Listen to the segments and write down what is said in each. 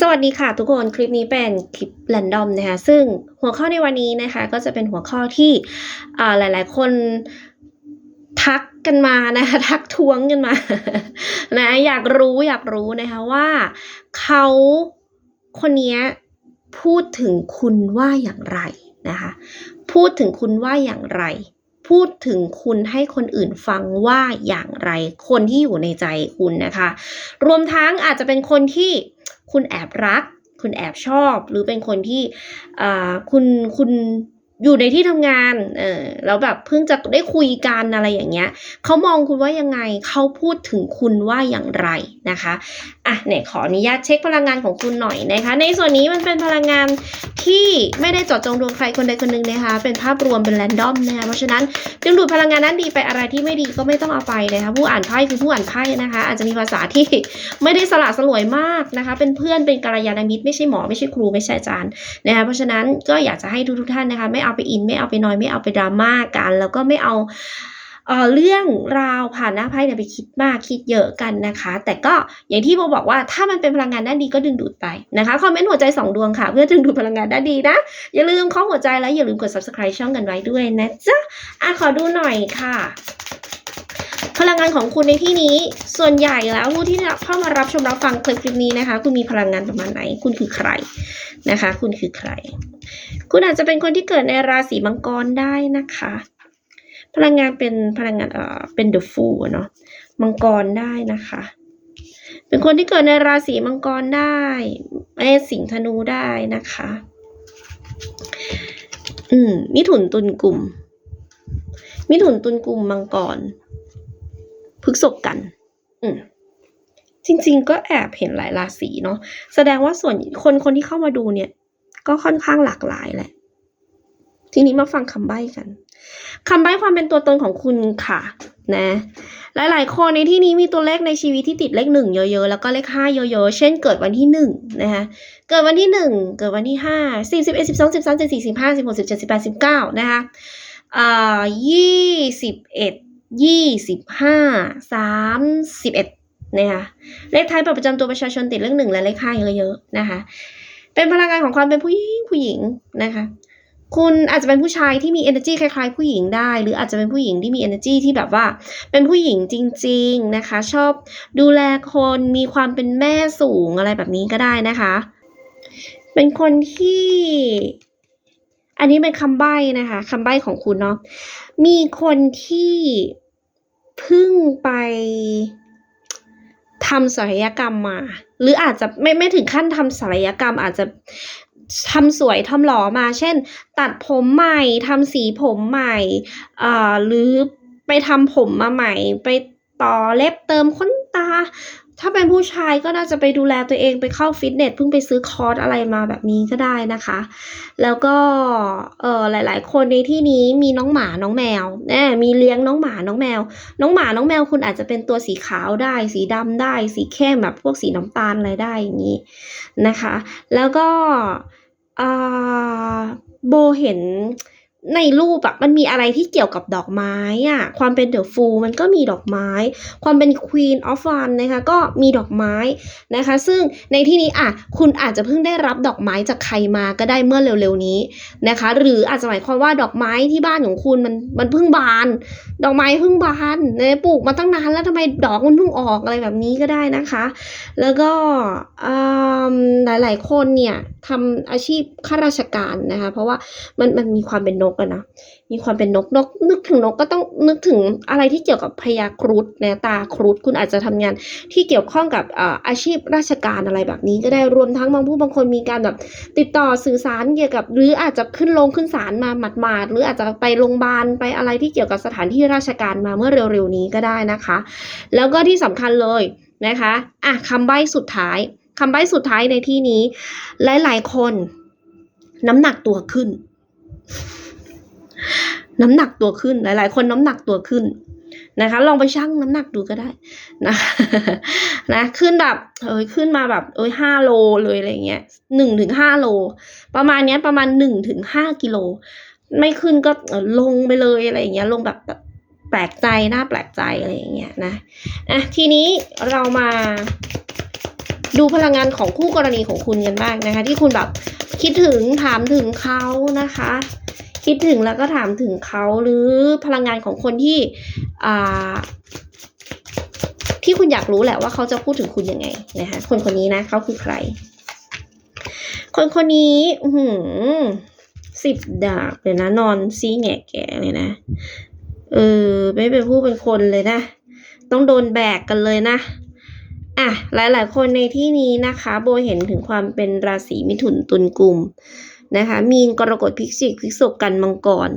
สวัสดีค่ะทุกคนคลิปนี้เป็นคลิปแรนดอมนะคะซึ่งหัวข้อในวันนี้นะคะก็จะเป็นหัวข้อที่อ่าหลาย ๆ คนทักกันมานะคะทักท้วงกันมานะอยากรู้อยากรู้นะคะว่าเขาคนนี้พูดถึงคุณว่าอย่างไรนะคะพูดถึงคุณว่าอย่างไร พูดถึงคุณให้คนอื่นฟังว่าอย่างไร คนที่อยู่ในใจคุณนะคะ รวมทั้งอาจจะเป็นคนที่ คุณแอบรัก คุณแอบชอบ หรือเป็นคนที่อ่าคุณคุณ อยู่ในที่ทำงาน เออแล้วแบบเพิ่งจะได้คุยกันอะไรอย่างเงี้ยเขามองคุณว่ายังไงเขาพูดถึงคุณว่าอย่างไรนะคะอะเนี่ยขออนุญาตเช็คพลังงานของคุณหน่อยนะคะ ในส่วนนี้มันเป็นพลังงานที่ไม่ได้เจาะจงดวงใครคนใดคนหนึ่งนะคะ เป็นภาพรวมเป็นแรนดอมนะคะเพราะฉะนั้นดึงดูดพลังงานนั้นดีไปอะไรที่ไม่ดีก็ไม่ต้องเอาไปนะคะผู้อ่านไพ่คือผู้อ่านไพ่นะคะ อาจจะมีภาษาที่ไม่ได้สละสลวยมากนะคะ เป็นเพื่อนเป็นกัลยาณมิตรไม่ใช่หมอไม่ใช่ครูไม่ใช่อาจารย์นะคะเพราะฉะนั้นก็อยากจะให้ทุกๆท่านนะคะไม่เอาไปอิน ไม่เอาไปนอยไม่เอาไปดราม่ากัน แล้วก็ไม่เอาเอ่อเรื่องราวผ่านหน้าไพ่เนี่ยไปคิดมากคิดเยอะกันนะคะ แต่ก็อย่างที่โบบอกว่าถ้ามันเป็นพลังงานด้านดีก็ดึงดูดไปนะคะคอมเมนต์หัวใจสองดวงค่ะ เพื่อดึงดูดพลังงานด้านดีนะ อย่าลืมข้อหัวใจและอย่าลืมกด subscribe ช่องกันไว้ด้วยนะจ๊ะอะขอดูหน่อยค่ะ พลังงานของคุณในที่นี้ ส่วนใหญ่แล้วผู้ที่เข้ามารับชมรับฟังคลิปคลิปนี้นะคะ คุณมีพลังงานประมาณไหน คุณคือใครนะคะ คุณคือใคร คุณอาจจะเป็นคนที่เกิดในราศีมังกรได้นะคะ พลังงานเป็นพลังงานเอ่อเป็นเดอะฟูเนาะมังกรได้นะคะ เป็นคนที่เกิดในราศีมังกรได้เอยสิงธนูได้นะคะ อืมมิถุนตุลกลุ่มมิถุนตุลกลุ่มมังกร พฤกษกกัน อืมจริง ๆ ก็แอบเห็นหลายราศีเนาะแสดงว่าส่วนคนคนที่เข้ามาดูเนี่ย ก็ค่อนข้างหลากหลายแหละ ทีนี้มาฟังคำใบ้กันคำใบ้ความเป็นตัวตนของคุณค่ะ นะ หลายๆ คนในที่นี้มีตัวเลขในชีวิตที่ติดเลขหนึ่งเยอะๆ แล้วก็เลขห้าเยอะๆ เช่นเกิดวันที่หนึ่งนะคะเกิดวันที่หนึ่งเกิดวันที่ห้าสี่สิบเอ็ดสิบสองสิบสามสิบสี่สิบห้าสิบหกสิบเจ็ดสิบแปดสิบเก้านะคะอ่ายี่สิบเอ็ด ยี่สิบห้าสามสิบเอ็ดนะคะเลขท้ายบัตรประจำตัวประชาชนติดเลขหนึ่งและเลขห้าเยอะๆนะคะ เป็นพลังงานของความเป็นผู้หญิงผู้หญิงนะคะ คุณอาจจะเป็นผู้ชายที่มี energy คล้ายๆ ผู้หญิงได้ หรืออาจจะเป็นผู้หญิงที่มี energy ที่แบบว่า เป็นผู้หญิงจริง ๆนะคะ ชอบดูแลคนมีความเป็นแม่สูงอะไรแบบนี้ก็ได้นะคะ เป็นคนที่ อันนี้เป็นคำใบ้นะคะคำใบ้ของคุณเนาะมีคนที่ เพิ่งไปทำศัลยกรรมมา หรืออาจจะไม่ไม่ถึงขั้นทำศัลยกรรม อาจจะทำสวยทำหล่อมา เช่น ตัดผมใหม่ทำสีผมใหม่อ่าหรือไปทำผมมาใหม่ ไปต่อเล็บเติมขนตา ถ้าเป็นผู้ชายก็น่าจะไปดูแลตัวเองไปเข้าฟิตเนสเพิ่งไปซื้อคอร์สอะไรมาแบบนี้ก็ได้นะคะ แล้วก็เออหลาย ๆ คนในที่นี้มีน้องหมาน้องแมวแน่มีเลี้ยงน้องหมาน้องแมว น้องหมาน้องแมวคุณอาจจะเป็นตัวสีขาวได้ สีดำได้ สีเข้มแบบพวกสีน้ำตาลอะไรได้อย่างนี้นะคะ แล้วก็อ่าโบเห็น ในรูปอะมันมีอะไรที่เกี่ยวกับดอกไม้อะความเป็นเดอะฟูมันก็มีดอกไม้ ความเป็น Queen of Fun นะคะก็มีดอกไม้นะคะ ซึ่งในที่นี้อะคุณอาจจะเพิ่งได้รับดอกไม้จากใครมาก็ได้เมื่อเร็วๆนี้นะคะ หรืออาจจะหมายความว่าดอกไม้ที่บ้านของคุณมันมันเพิ่งบาน ดอกไม้เพิ่งบานเนี่ยปลูกมาตั้งนานแล้วทำไมดอกมันเพิ่งออกอะไรแบบนี้ก็ได้นะคะ แล้วก็อืมหลายๆคนเนี่ยทำอาชีพข้าราชการนะคะ เพราะว่ามันมันมีความเป็นนกอะนะมีความเป็นนกนก นึกถึงนกก็ต้องนึกถึงอะไรที่เกี่ยวกับพญาครุฑนะตาครุฑคุณอาจจะทำงานที่เกี่ยวข้องกับอาชีพราชการอะไรแบบนี้ ก็ได้รวมทั้งบางผู้บางคนมีการแบบติดต่อสื่อสารเกี่ยวกับ หรืออาจจะขึ้นลงขึ้นศาลมาหมาดๆหรืออาจจะไปโรงพยาบาลไปอะไรที่เกี่ยวกับสถานที่ราชการมาเมื่อเร็วๆนี้ก็ได้นะคะ แล้วก็ที่สำคัญเลยนะคะอะคำใบ้สุดท้ายคำใบ้สุดท้ายในที่นี้ หลายๆคนน้ำหนักตัวขึ้น น้ำหนักตัวขึ้นหลาย ๆ คนน้ำหนักตัวขึ้นนะคะ ลองไปชั่งน้ำหนักดูก็ได้นะนะขึ้นแบบเอ้ยขึ้นมาแบบเอ้ยห้าโลเลยอะไรเงี้ยหนึ่งถึงห้าโล ประมาณเนี้ยประมาณหนึ่งถึงห้ากิโล ไม่ขึ้นก็ลงไปเลยอะไรเงี้ยลงแบบแบบแปลกใจน่าแปลกใจอะไรอย่างเงี้ยนะอะทีนี้เรามาดูพลังงานของคู่กรณีของคุณกันบ้างนะคะ ที่คุณแบบคิดถึงถามถึงเขานะคะ คิดถึงแล้วก็ถามถึงเขาหรือพลังงานของคนที่ที่คุณอยากรู้แหละว่าเขาจะพูดถึงคุณยังไงนะคะคนคนนี้นะเขาคือใคร คนคนนี้หือสิบดาบเลยนะนอนซีแงะแกเลยนะเออไม่เป็นผู้เป็นคนเลยนะ ต้องโดนแบกกันเลยนะอะหลายๆ คนในที่นี้นะคะ โบเห็นถึงความเป็นราศีมิถุนตุลกลุ่ม นะคะมีนกรกฎพิกษิกพิกษกกันมังกร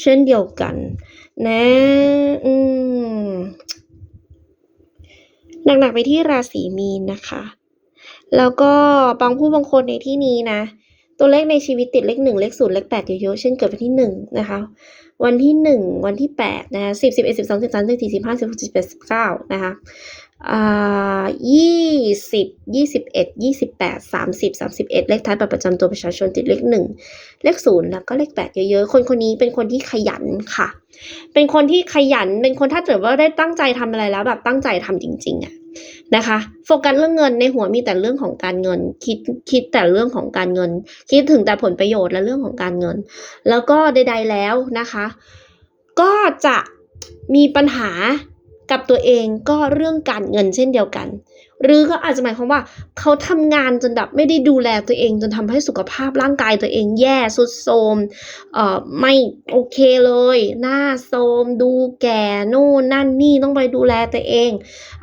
เช่นเดียวกัน นะอืมหนักๆไปที่ราศีมีนนะคะ แล้วก็บางผู้บางคนในที่นี้นะ ตัวเลขในชีวิตติดเลขหนึ่งเลขศูนย์เลขแปดเยอะๆเช่นเกิดวันที่หนึ่งนะคะ วันที่หนึ่งวันที่แปดนะคะสิบสิบเอ็ดสิบสองสิบสามสิบสี่สิบห้าสิบหกสิบเจ็ดสิบเก้านะคะ ยี่สิบยี่สิบเอ็ดยี่สิบแปดสามสิบสามสิบเอ็ดเลขท้ายบัตรประจำตัวประชาชนติดเลขหนึ่งเลขศูนย์แล้วก็เลขแปดเยอะๆ คนคนนี้เป็นคนที่ขยันค่ะ เป็นคนที่ขยัน เป็นคนถ้าเกิดว่าได้ตั้งใจทำอะไรแล้วแบบตั้งใจทำจริงๆอะนะคะ โฟกัสเรื่องเงินในหัวมีแต่เรื่องของการเงิน คิดคิดแต่เรื่องของการเงิน คิดถึงแต่ผลประโยชน์และเรื่องของการเงิน แล้วก็ใด ๆแล้วนะคะ ก็จะมีปัญหา กับตัวเองก็เรื่องการเงินเช่นเดียวกัน หรือก็อาจจะหมายความว่า เขาทำงานจนแบบไม่ได้ดูแลตัวเอง จนทำให้สุขภาพร่างกายตัวเองแย่สุดโทมเอ่อไม่โอเคเลย หน้าโทมดูแก่โน่นนั่นนี่ต้องไปดูแลตัวเอง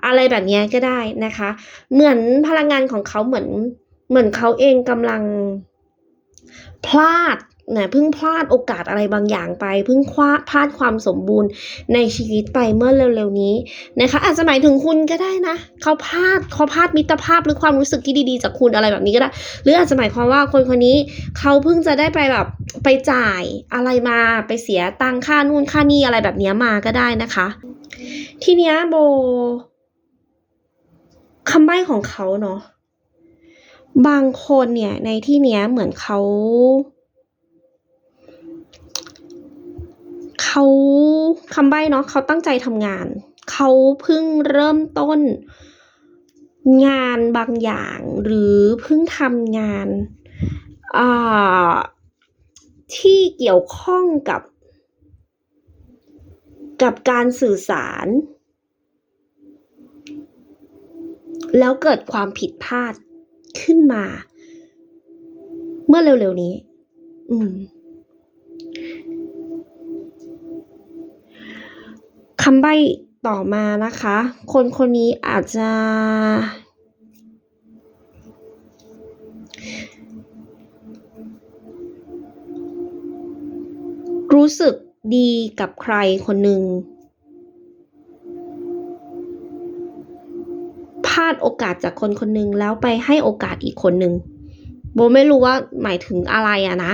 อะไรแบบนี้ก็ได้นะคะ เหมือนพลังงานของเขาเหมือนเหมือนเขาเองกำลังพลาด นะเพิ่งพลาดโอกาสอะไรบางอย่างไป เพิ่งพลาดพลาดความสมบูรณ์ในชีวิตไปเมื่อเร็วๆนี้นะคะ อาจจะหมายถึงคุณก็ได้นะเขาพลาดเขาพลาดมิตรภาพหรือความรู้สึกที่ดีๆ จากคุณอะไรแบบนี้ก็ได้ หรืออาจจะหมายความว่าคนคนนี้เขาเพิ่งจะได้ไปแบบไปจ่ายอะไรมาไปเสียตังค่านู่นค่านี่อะไรแบบนี้มาก็ได้นะคะ ทีเนี้ยโบคำใบ้ของเขาเนาะบางคนเนี่ยในที่เนี้ยเหมือนเขา เขาคำใบ้เนาะเขาตั้งใจทำงาน เขาเพิ่งเริ่มต้นงานบางอย่าง หรือเพิ่งทำงานอ่าที่เกี่ยวข้องกับ กับการสื่อสาร แล้วเกิดความผิดพลาดขึ้นมา เมื่อเร็วๆนี้ อืม คำใบ้ต่อมานะคะ คนคนนี้อาจจะรู้สึกดีกับใครคนหนึ่งพลาดโอกาสจากคนคนหนึ่งแล้วไปให้โอกาสอีกคนหนึ่งโบไม่รู้ว่าหมายถึงอะไรอะนะ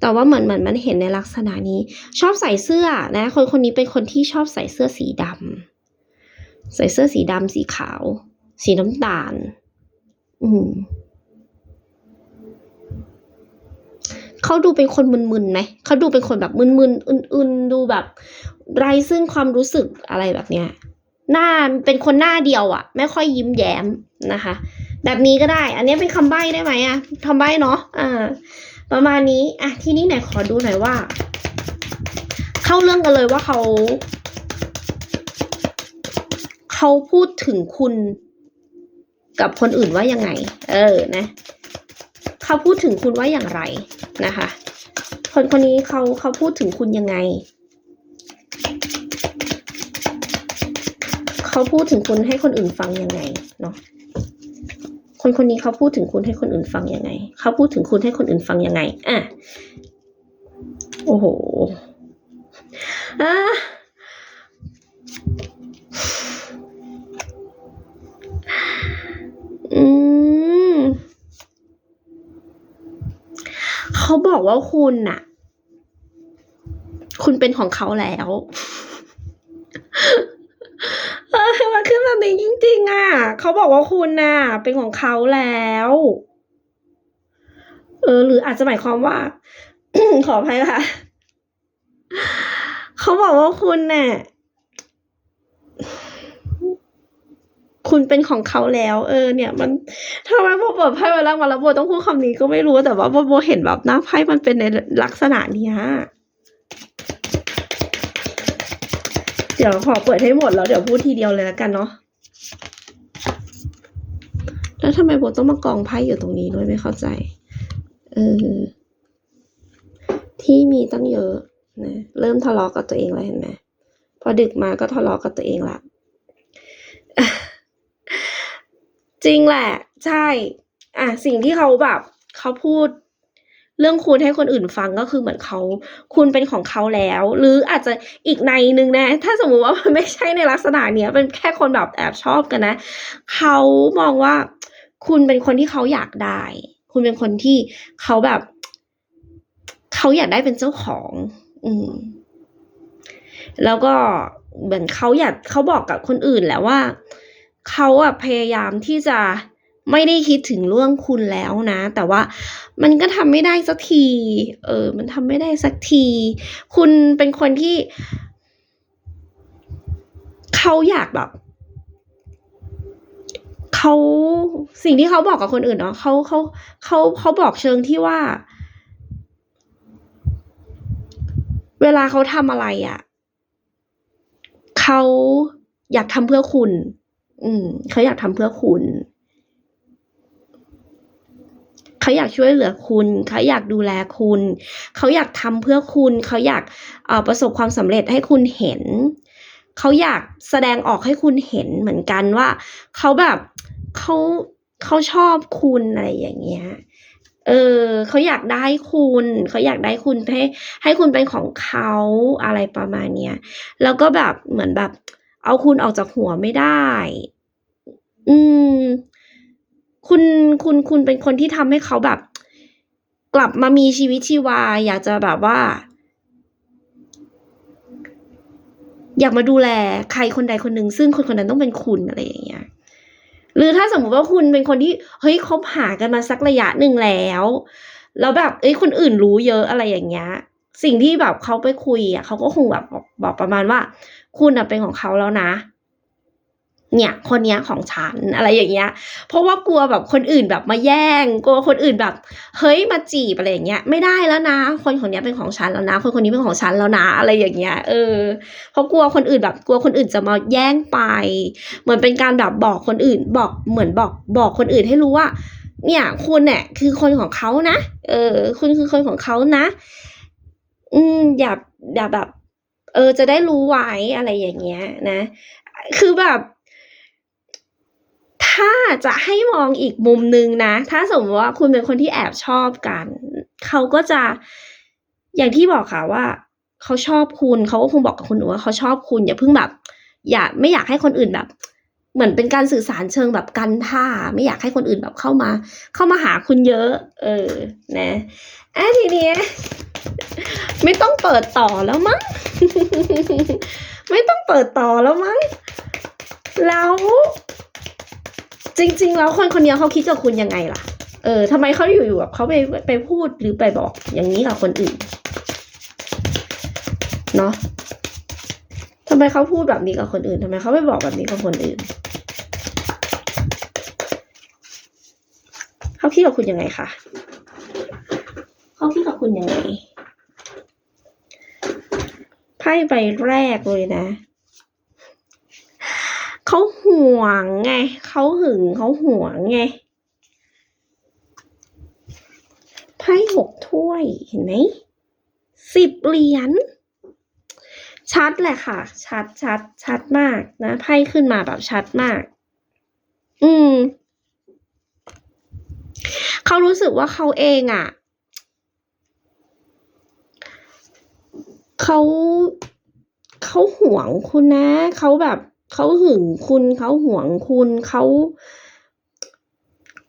แต่ว่าเหมือนเหมือนมันเห็นในลักษณะนี้ ชอบใส่เสื้อนะ คนคนนี้เป็นคนที่ชอบใส่เสื้อสีดำใส่เสื้อสีดำสีขาว สีน้ำตาล อืมเขาดูเป็นคนมึนๆไหมเขาดูเป็นคนแบบมึนๆอึนๆดูแบบ ไรซึ่งความรู้สึกอะไรแบบเนี้ยหน้าเป็นคนหน้าเดียวอะไม่ค่อยยิ้มแย้มนะคะ แบบนี้ก็ได้ อันนี้เป็นคำใบ้ได้ไหมอะคำใบ้เนาะอ่า ประมาณนี้อะทีนี้ไหนขอดูหน่อยว่า เข้าเรื่องกันเลยว่าเขาเขาพูดถึงคุณกับคนอื่นว่ายังไง เออนะเขาพูดถึงคุณว่าอย่างไรนะคะ คนคนนี้เขาเขาพูดถึงคุณยังไงเขาพูดถึงคุณให้คนอื่นฟังยังไงเนาะ คนคนนี้เขาพูดถึงคุณให้คนอื่นฟังยังไง เขาพูดถึงคุณให้คนอื่นฟังยังไง อะ โอ้โห อะอืมเขาบอกว่าคุณน่ะ คุณเป็นของเขาแล้ว เออมันขึ้นแบบนี้จริงๆ อะ เขาบอกว่าคุณน่ะ เป็นของเขาแล้ว เออ หรืออาจจะหมายความว่า ขออภัยค่ะ เขาบอกว่าคุณน่ะ คุณเป็นของเขาแล้ว เออ เนี่ย มันทำไมโบเปิดไพ่มาแล้วมาแล้วโบต้องพูดคำนี้ก็ไม่รู้แต่ว่าโบโบเห็นแบบหน้าไพ่มันเป็นในลักษณะนี้เดี๋ยวขอเปิดให้หมดแล้วเดี๋ยวพูดทีเดียวเลยแล้วกันเนาะ แล้วทำไมโบต้องมากองไพ่อยู่ตรงนี้ด้วยไม่เข้าใจ เออ ที่มีตั้งเยอะนะ เริ่มทะเลาะกับตัวเองแล้วเห็นไหม พอดึกมาก็ทะเลาะกับตัวเองละ จริงแหละ ใช่ อะ สิ่งที่เขาแบบ เขาพูด เรื่องคุณให้คนอื่นฟังก็คือเหมือนเขาคุณเป็นของเขาแล้ว หรืออาจจะอีกในหนึ่งนะ ถ้าสมมุติว่ามันไม่ใช่ในลักษณะเนี้ยเป็นแค่คนแบบแอบชอบกันนะเขามองว่าคุณเป็นคนที่เขาอยากได้ คุณเป็นคนที่เขาแบบเขาอยากได้เป็นเจ้าของ อืม แล้วก็เหมือนเขาอยากเขาบอกกับคนอื่นแหละว่าเขาอะพยายามที่จะ ไม่ได้คิดถึงเรื่องคุณแล้วนะ แต่ว่ามันก็ทำไม่ได้สักที เออ มันทำไม่ได้สักที คุณเป็นคนที่ เขาอยากแบบเขาสิ่งที่เขาบอกกับคนอื่นเนาะเขาเขาเขาเขาบอกเชิงที่ว่า เวลาเขาทำอะไรอะ่ะเขาอยากทำเพื่อคุณ อืมเขาอยากทำเพื่อคุณ เขาอยากช่วยเหลือคุณ เขาอยากดูแลคุณ เขาอยากทำเพื่อคุณ เขาอยากประสบความสำเร็จให้คุณเห็น เขาอยากแสดงออกให้คุณเห็นเหมือนกันว่า เขาแบบเขาเขาชอบคุณอะไรอย่างเงี้ยเออเขาอยากได้คุณ เขาอยากได้คุณให้ให้คุณเป็นของเขาอะไรประมาณเนี้ยแล้วก็แบบเหมือนแบบ เอาคุณออกจากหัวไม่ได้ อืม คุณคุณคุณเป็นคนที่ทำให้เขาแบบ กลับมามีชีวิตชีวา อยากจะแบบว่า อยากมาดูแลใครคนใดคนหนึ่งซึ่งคนคนนั้นต้องเป็นคุณอะไรอย่างเงี้ยหรือถ้าสมมติว่าคุณเป็นคนที่เฮ้ยคบหากันมาสักระยะหนึ่งแล้วแล้วแบบเอ้ยคนอื่นรู้เยอะอะไรอย่างเงี้ย สิ่งที่แบบเขาไปคุยอะเขาก็คงแบบบอกประมาณว่า คุณอะเป็นของเขาแล้วนะ เนี่ยคนเนี้ยของฉันอะไรอย่างเงี้ย เพราะว่ากลัวแบบคนอื่นแบบมาแย่ง กลัวคนอื่นแบบ เฮ้ยมาจีบอะไรอย่างเงี้ยไม่ได้แล้วนะ คนคนนี้เป็นของฉันแล้วนะ คนคนนี้เป็นของฉันแล้วนะอะไรอย่างเงี้ยเออเพราะกลัวคนอื่นแบบกลัวคนอื่นจะมาแย่งไป เหมือนเป็นการแบบบอกคนอื่นบอกเหมือนบอกบอกคนอื่นให้รู้ว่า เนี่ยคุณเนี่ยคือคนของเขานะเออ คุณคือคนของเขานะ อืมอย่าอย่าแบบ เออจะได้รู้ไว้อะไรอย่างเงี้ยนะ คือแบบ ถ้าจะให้มองอีกมุมหนึ่งนะ ถ้าสมมติว่าคุณเป็นคนที่แอบชอบกัน เขาก็จะอย่างที่บอกค่ะว่า เขาชอบคุณเขาก็คงบอกกับคุณหนูว่าเขาชอบคุณอย่าเพิ่งแบบ อย่าไม่อยากให้คนอื่นแบบ เหมือนเป็นการสื่อสารเชิงแบบกันท่า ไม่อยากให้คนอื่นแบบเข้ามา เข้ามาหาคุณเยอะ เออ นะอะทีนี้ไม่ต้องเปิดต่อแล้วมั้งไม่ต้องเปิดต่อแล้วมั้งแล้ว จริง ๆ แล้วคนคนนี้เขาคิดกับคุณยังไงล่ะ เออทำไมเขาอยู่ๆแบบเขาไปไปพูดหรือไปบอกอย่างนี้กับคนอื่น เนาะทำไมเขาพูดแบบนี้กับคนอื่นทำไมเขาไม่บอกแบบนี้กับคนอื่นเขาคิดกับคุณยังไงคะเขาคิดกับคุณยังไงไพ่ใบแรกเลยนะ เขาห่วงไง เขาหึงเขาห่วงไง ไพ่หกถ้วยเห็นไหมสิบเหรียญชัดแหละค่ะ ชัดชัดชัดมากนะไพ่ขึ้นมาแบบชัดมาก อืม เขารู้สึกว่าเขาเองอะ่ะ เขาเขาห่วงคุณนะ เขาแบบ เขาหึงคุณเขาห่วงคุณเขา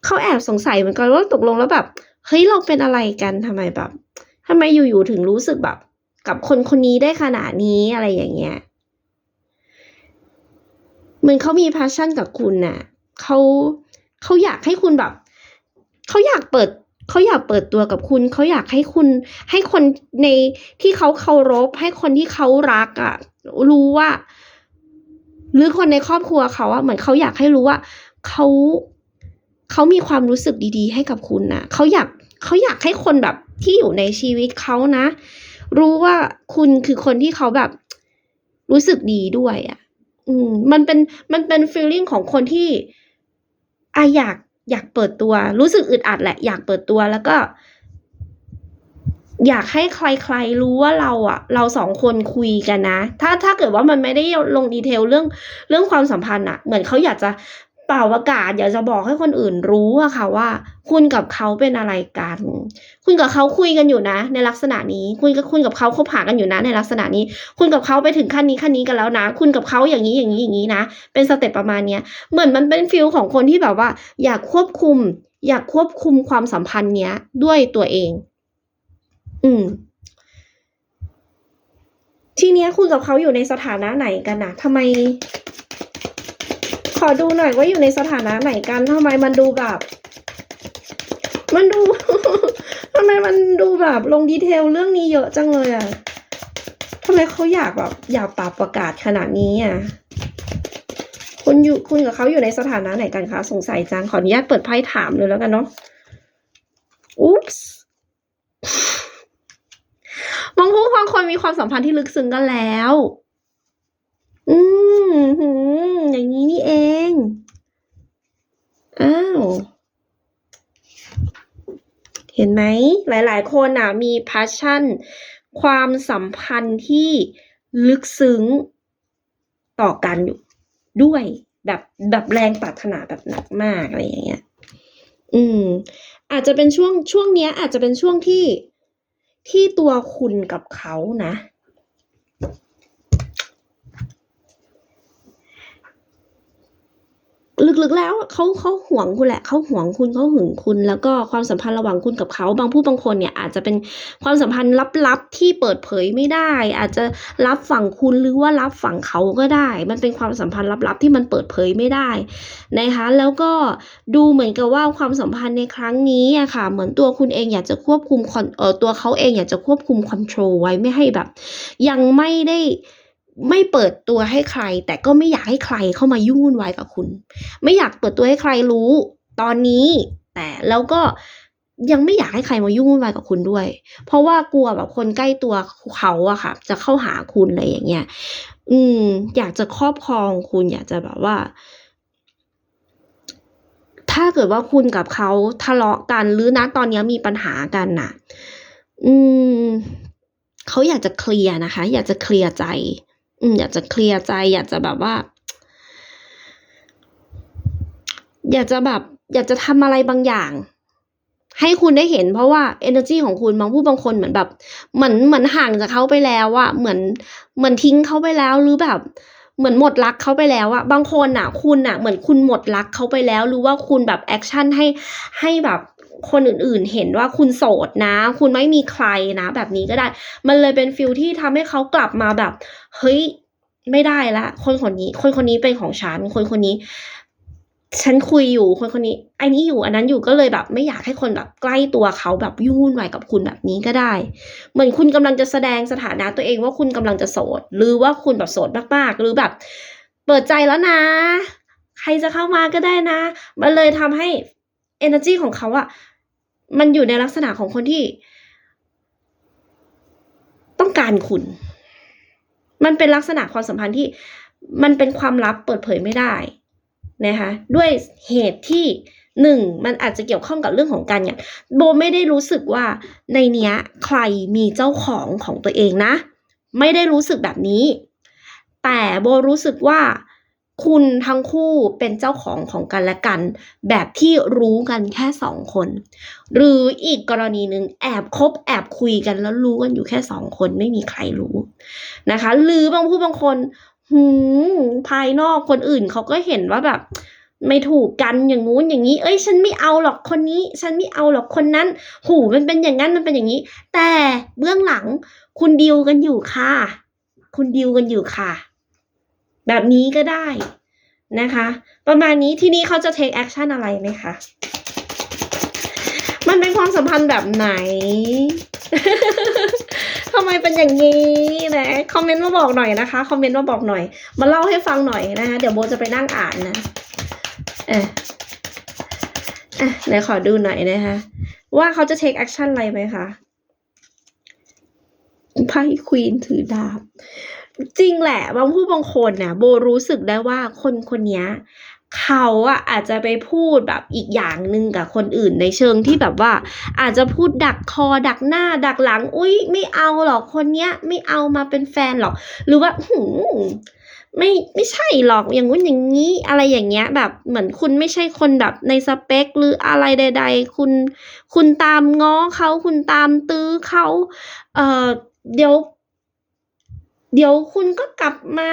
เขาแอบสงสัยเหมือนกันว่าตกลงแล้วแบบเฮ้ยเราเป็นอะไรกันทำไมแบบทำไมอยู่ๆถึงรู้สึกแบบ กับคนคนนี้ได้ขนาดนี้อะไรอย่างเงี้ยเหมือนเขามีพาชั่นกับคุณน่ะเขาเขาอยากให้คุณแบบเขาอยากเปิดเขาอยากเปิดตัวกับคุณ เขาอยากให้คุณ ให้คนในที่เขาเคารพ ให้คนที่เขารักอะ่ะ รู้ว่า หรือคนในครอบครัวเขาอะเหมือนเขาอยากให้รู้ว่าเขาเขามีความรู้สึกดีๆ ให้กับคุณนะเขาอยากเขาอยากให้คนแบบที่อยู่ในชีวิตเขานะ รู้ว่าคุณคือคนที่เขาแบบรู้สึกดีด้วยอะอืม มันเป็นมันเป็น feeling ของคนที่อะอยากอยากเปิดตัว รู้สึกอึดอัดแหละ อยากเปิดตัวแล้วก็ อยากให้ใครๆรู้ว่าเราอะเราสองคนคุยกันนะ ถ้าถ้าเกิดว่ามันไม่ได้ลงดีเทลเรื่องเรื่องความสัมพันธ์อะเหมือนเขาอยากจะเป่าประกาศ อยากจะบอกให้คนอื่นรู้อะค่ะว่า คุณกับเขาเป็นอะไรกัน คุณกับเขาคุยกันอยู่นะ ในลักษณะนี้ คุณกับคุณกับเขาคบหากันอยู่นะ ในลักษณะนี้ คุณกับเขาไปถึงขั้นนี้ขั้นนี้กันแล้วนะ คุณกับเขาอย่างนี้อย่างนี้อย่างนี้นะ เป็นสเต็ปประมาณเนี้ยเหมือนมันเป็นฟิลของคนที่แบบว่า อยากควบคุม อยากควบคุมความสัมพันธ์เนี้ยด้วยตัวเอง อืม ทีเนี้ยคุณกับเขาอยู่ในสถานะไหนกันนะทำไม ขอดูหน่อยว่าอยู่ในสถานะไหนกันทำไมมันดูแบบ มันดู ทำไมมันดูแบบลงดีเทลเรื่องนี้เยอะจังเลยอะทำไมเขาอยากแบบอยากปรับประกาศขนาดนี้อะคุณอยู่คุณกับเขาอยู่ในสถานะไหนกันคะสงสัยจังขออนุญาตเปิดไพ่ถามเลยแล้วกันเนาะอุ๊ปส์ คู่บางคนมีความสัมพันธ์ที่ลึกซึ้งกันแล้ว อืมหือย่างนี้นี่เอง อ้าว เห็นไหม หลายๆ คนอะ มี passion ความสัมพันธ์ที่ลึกซึ้งต่อกันอยู่ด้วยแบบแบบแรงปรารถนาแบบหนักมากอะไรอย่างเงี้ย อืม อาจจะเป็นช่วงช่วงเนี้ย อาจจะเป็นช่วงที่ ที่ตัวคุณกับเขานะ ลึกๆแล้วเขาเขาห่วงคุณแหละเขาห่วงคุณเขาหึงคุณ แล้วก็ความสัมพันธ์ระหว่างคุณกับเขาบางผู้บางคนเนี่ยอาจจะเป็นความสัมพันธ์ลับๆที่เปิดเผยไม่ได้ อาจจะรับฝั่งคุณหรือว่ารับฝั่งเขาก็ได้ มันเป็นความสัมพันธ์ลับๆที่มันเปิดเผยไม่ได้นะคะแล้วก็ดูเหมือนกับว่าความสัมพันธ์ในครั้งนี้อะค่ะเหมือนตัวคุณเองอยากจะควบคุมคอนเออตัวเขาเองอยากจะควบคุมคอนโทรลไว้ไม่ให้แบบ ยังไม่ได้ ไม่เปิดตัวให้ใคร แต่ก็ไม่อยากให้ใครเข้ามายุ่งวุ่นวายกับคุณ ไม่อยากเปิดตัวให้ใครรู้ ตอนนี้ แต่แล้วก็ยังไม่อยากให้ใครมายุ่งวุ่นวายกับคุณด้วย เพราะว่ากลัวแบบคนใกล้ตัวเขาอะค่ะ จะเข้าหาคุณอะไรอย่างเงี้ย อืม อยากจะครอบครองคุณอยากจะแบบว่า ถ้าเกิดว่าคุณกับเขาทะเลาะกันหรือนะตอนนี้มีปัญหากันน่ะ อืมเขาอยากจะเคลียร์นะคะ อยากจะเคลียร์ใจ อืมอยากจะเคลียร์ใจ อยากจะแบบว่า อยากจะแบบ อยากจะทำอะไรบางอย่าง ให้คุณได้เห็น เพราะว่า energy ของคุณบางผู้บางคนเหมือนแบบ เหมือนเหมือนห่างจากเขาไปแล้วอะเหมือนเหมือนทิ้งเขาไปแล้วหรือแบบเหมือนหมดรักเขาไปแล้วอะบางคนอะคุณอะเหมือนคุณหมดรักเขาไปแล้วหรือว่าคุณแบบแอคชั่นให้ให้แบบ คนอื่นๆ เห็นว่าคุณโสดนะ คุณไม่มีใครนะ แบบนี้ก็ได้ มันเลยเป็นฟิลที่ทำให้เขากลับมาแบบ เฮ้ยไม่ได้ละ คนคนนี้ คนคนนี้เป็นของฉัน คนคนนี้ ฉันคุยอยู่ คนคนนี้ไอ้นี้อยู่ อันนั้นอยู่ก็เลยแบบ ไม่อยากให้คนแบบใกล้ตัวเขาแบบยุ่งวุ่นวายกับคุณแบบนี้ก็ได้ เหมือนคุณกำลังจะแสดงสถานะตัวเองว่าคุณกำลังจะโสด หรือว่าคุณแบบโสดมากๆ หรือแบบ เปิดใจแล้วนะ ใครจะเข้ามาก็ได้นะ มันเลยทำให้ energy ของเขาอะ มันอยู่ในลักษณะของคนที่ ต้องการคุณ มันเป็นลักษณะความสัมพันธ์ที่มันเป็นความลับเปิดเผยไม่ได้นะคะด้วยเหตุที่หนึ่งมันอาจจะเกี่ยวข้องกับเรื่องของการเงินโบไม่ได้รู้สึกว่าในเนี้ยใครมีเจ้าของของตัวเองนะ ไม่ได้รู้สึกแบบนี้ แต่โบรู้สึกว่า คุณทั้งคู่เป็นเจ้าของของกันและกัน แบบที่รู้กันแค่สองคน หรืออีกกรณีหนึ่งแอบคบแอบคุยกันแล้วรู้กันอยู่แค่สองคนไม่มีใครรู้นะคะ หรือบางผู้บางคนหืมภายนอกคนอื่นเขาก็เห็นว่าแบบ ไม่ถูกกันอย่างงู้นอย่างนี้ เอ้ย ฉันไม่เอาหรอกคนนี้ ฉันไม่เอาหรอกคนนั้น หูมันเป็นอย่างนั้นมันเป็นอย่างนี้ แต่เบื้องหลังคุณดีลกันอยู่ค่ะ คุณดีลกันอยู่ค่ะ แบบนี้ก็ได้นะคะ ประมาณนี้ทีนี้เขาจะ take action อะไรไหมคะมันเป็นความสัมพันธ์แบบไหน ทำไมเป็นอย่างนี้นะคอมเมนต์มาบอกหน่อยนะคะ คอมเมนต์มาบอกหน่อย มาเล่าให้ฟังหน่อยนะคะ เดี๋ยวโบจะไปนั่งอ่านนะเอะอะไหนขอดูหน่อยนะคะ ว่าเขาจะ take action อะไรไหมคะไพ่ควีนถือดาบ จริงแหละ บางผู้บางคนน่ะโบรู้สึกได้ว่าคนคนนี้เขาอะอาจจะไปพูดแบบอีกอย่างหนึ่งกับคนอื่นในเชิงที่แบบว่า อาจจะพูดดักคอดักหน้าดักหลัง อุ้ยไม่เอาหรอกคนเนี้ย ไม่เอามาเป็นแฟนหรอก หรือว่าหืมไม่ไม่ใช่หรอกอย่างงู้นอย่างนี้อะไรอย่างเงี้ย แบบเหมือนคุณไม่ใช่คนแบบในสเปคหรืออะไรใด ๆ คุณ คุณตามง้อเขาคุณตามตื้อเขาเอ่อเดี๋ยว เดี๋ยวคุณก็กลับมา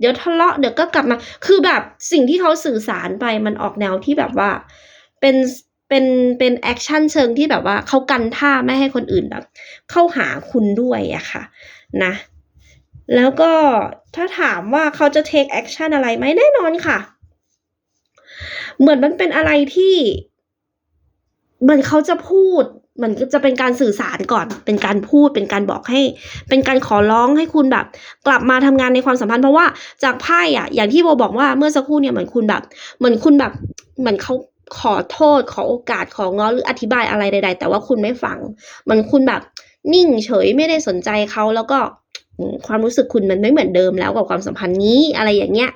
เดี๋ยวทะเลาะเดี๋ยวก็กลับมา คือแบบสิ่งที่เขาสื่อสารไปมันออกแนวที่แบบว่า เป็นเป็นเป็นแอคชั่นเชิงที่แบบว่าเขากันท่าไม่ให้คนอื่นแบบ เข้าหาคุณด้วยอะค่ะ นะ แล้วก็ถ้าถามว่าเขาจะ take action อะไรไหมแน่นอนค่ะ เหมือนมันเป็นอะไรที่เหมือนเขาจะพูด มือนจะเป็นการสื่อสารก่อน เป็นการพูด เป็นการบอกให้ เป็นการขอร้องให้คุณแบบ กลับมาทำงานในความสัมพันธ์เพราะว่าจากไพ่อะอย่างที่โบบอกว่าเมื่อสักครู่เนี่ยเหมือนคุณแบบ เหมือนคุณแบบ เหมือนเขาขอโทษ ขอโอกาส ของ้อหรืออธิบายอะไรใด ๆ แต่ว่าคุณไม่ฟัง มันคุณแบบนิ่งเฉยไม่ได้สนใจเขาแล้วก็ ความรู้สึกคุณมันไม่เหมือนเดิมแล้วกับความสัมพันธ์นี้อะไรอย่างเงี้ย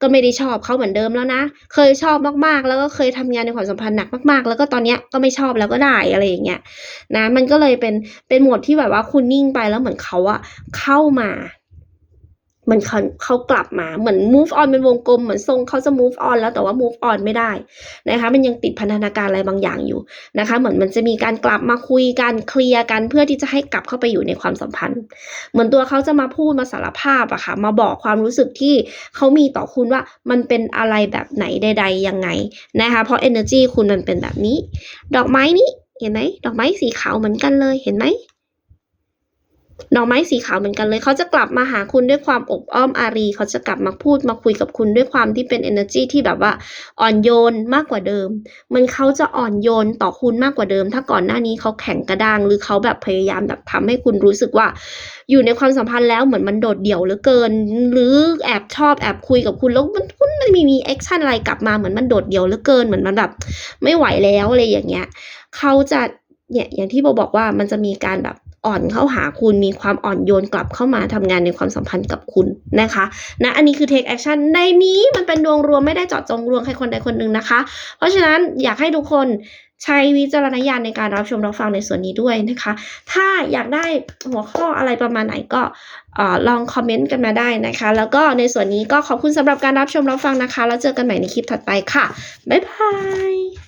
ก็ไม่ได้ชอบเขาเหมือนเดิมแล้วนะ เคยชอบมากๆ แล้วก็เคยทำงานในความสัมพันธ์หนักมากๆ แล้วก็ตอนเนี้ยก็ไม่ชอบแล้วก็ได้อะไรอย่างเงี้ยนะ มันก็เลยเป็นเป็นหมดที่แบบว่าคุณนิ่งไปแล้วเหมือนเขาอะเข้ามา มือนเขาเขากลับมาเหมือน move on เป็นวงกลมเหมือนทรงเขาจะ move on แล้วแต่ว่า move on ไม่ได้นะคะ มันยังติดพันธนาการอะไรบางอย่างอยู่นะคะ เหมือนมันจะมีการกลับมาคุยกันเคลียร์กันเพื่อที่จะให้กลับเข้าไปอยู่ในความสัมพันธ์ เหมือนตัวเขาจะมาพูดมาสารภาพอะค่ะ มาบอกความรู้สึกที่เขามีต่อคุณว่ามันเป็นอะไรแบบไหนใด ๆ ยังไงนะคะ เพราะ energy คุณมันเป็นแบบนี้ ดอกไม้นี้เห็นไหมดอกไม้สีขาวเหมือนกันเลยเห็นไหม ดอกไม้สีขาวเหมือนกันเลย เขาจะกลับมาหาคุณด้วยความอบอ้อมอารี เขาจะกลับมาพูดมาคุยกับคุณด้วยความที่เป็น energy ที่แบบว่าอ่อนโยนมากกว่าเดิม มันเขาจะอ่อนโยนต่อคุณมากกว่าเดิม ถ้าก่อนหน้านี้เขาแข็งกระด้าง หรือเขาแบบพยายามแบบทำให้คุณรู้สึกว่า อยู่ในความสัมพันธ์แล้วเหมือนมันโดดเดี่ยวเหลือเกิน หรือแอบชอบแอบคุยกับคุณแล้วมันคุณมันมีมีแอคชั่นอะไรกลับมาเหมือนมันโดดเดี่ยวเหลือเกินเหมือนมันแบบไม่ไหวแล้วอะไรอย่างเงี้ย เขาจะเนี่ยอย่างที่โบบอกว่ามันจะมีการแบบ อ่อนเข้าหาคุณมีความอ่อนโยนกลับเข้ามาทำงานในความสัมพันธ์กับคุณนะคะนะอันนี้คือ take action ในนี้มันเป็นดวงรวมไม่ได้เจาะจงรวมใครคนใดคนหนึ่งนะคะ เพราะฉะนั้นอยากให้ทุกคนใช้วิจารณญาณในการรับชมรับฟังในส่วนนี้ด้วยนะคะ ถ้าอยากได้หัวข้ออะไรประมาณไหนก็ลองคอมเมนต์กันมาได้นะคะ แล้วก็ในส่วนนี้ก็ขอบคุณสำหรับการรับชมรับฟังนะคะ แล้วเจอกันใหม่ในคลิปถัดไปค่ะ บ๊ายบาย